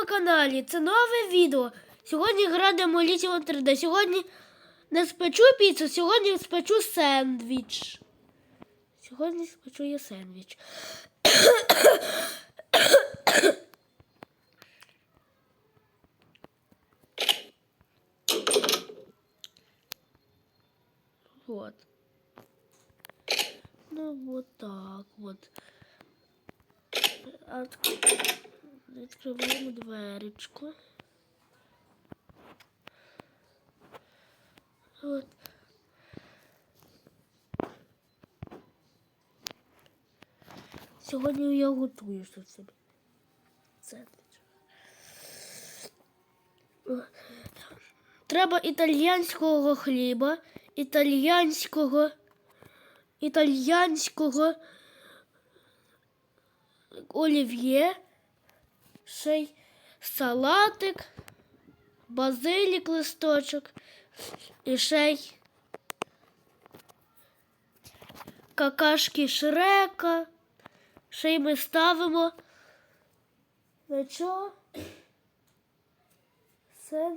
моєму каналі. Це нове відео. Сьогодні граємо Lithium 3D. Сьогодні не спечу піцу, сьогодні спечу сендвіч. Сьогодні спечу я сендвіч. Вот. Ну вот так вот. От... Відкриваємо дверечку. От. Сьогодні я готую що собі. Сендвіч. Треба італіянського хліба, італіянського, італіянського олів'є, ще й салатик, базилік листочок і ще й какашки шрека. Ще й ми ставимо. На чого? Це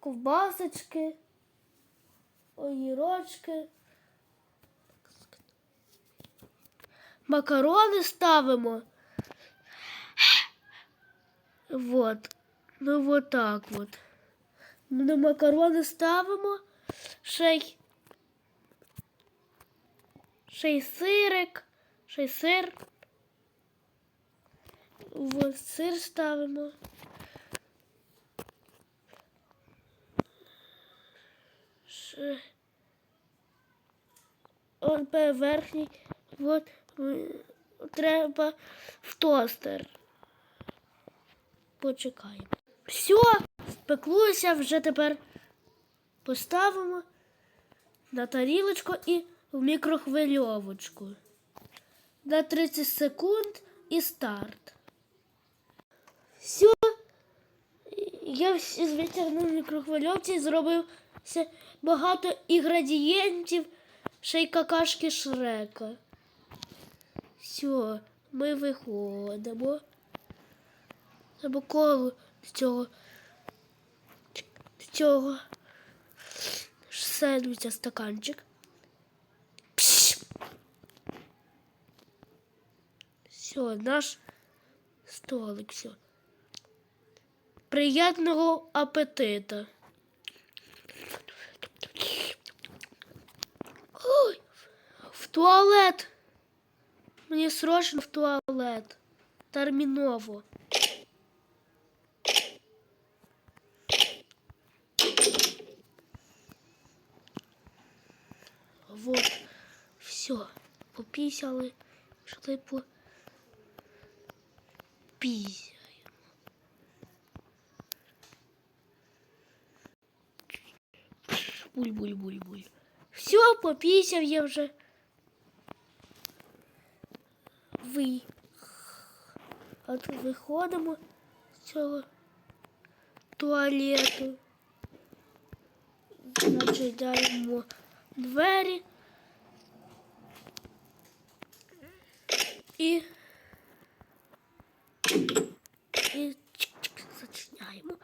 ковбасочки, огірочки. Макарони ставимо. Вот. Ну вот так вот. На макарони ставимо. Ще й ще й сирик, ще й сир. Вот сир ставимо. Ще. Он верхній. Вот треба в тостер. Почекаємо. Все, спеклося, вже тепер поставимо на тарілочку і в мікрохвильовочку. На 30 секунд і старт. Все. Я звитягнув в мікрохвильовці і зробив багато інгредієнтів, ще й какашки шрека. Все, ми виходимо. Або коло з цього. З цього сендвіча стаканчик. Все, наш столик, все. Приятного апетита. Ой, в туалет. Мені срочно в туалет. Терміново. Вот. Все. Попісяли. Пішли по пісяємо. Буль-буль-буль-буль. Все, попісяв я вже. Ви. От виходимо з цього туалету. Значить, даємо двері. І, і зачиняємо.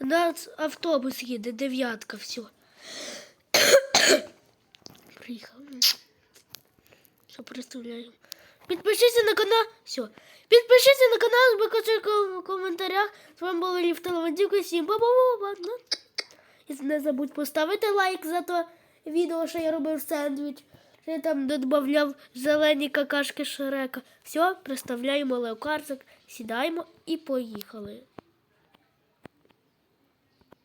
У нас автобус їде, дев'ятка, все. Приїхав. Що представляємо. Підпишіться на канал. Все. Підпишіться на канал, викачай в коментарях. З вами була Ліфталова Дівка. Всім ба-ба-ба-ба. І не забудь поставити лайк за то відео, що я робив сендвіч. Що я там додавав зелені какашки шрека. Все, представляємо леокарзик, сідаємо і поїхали.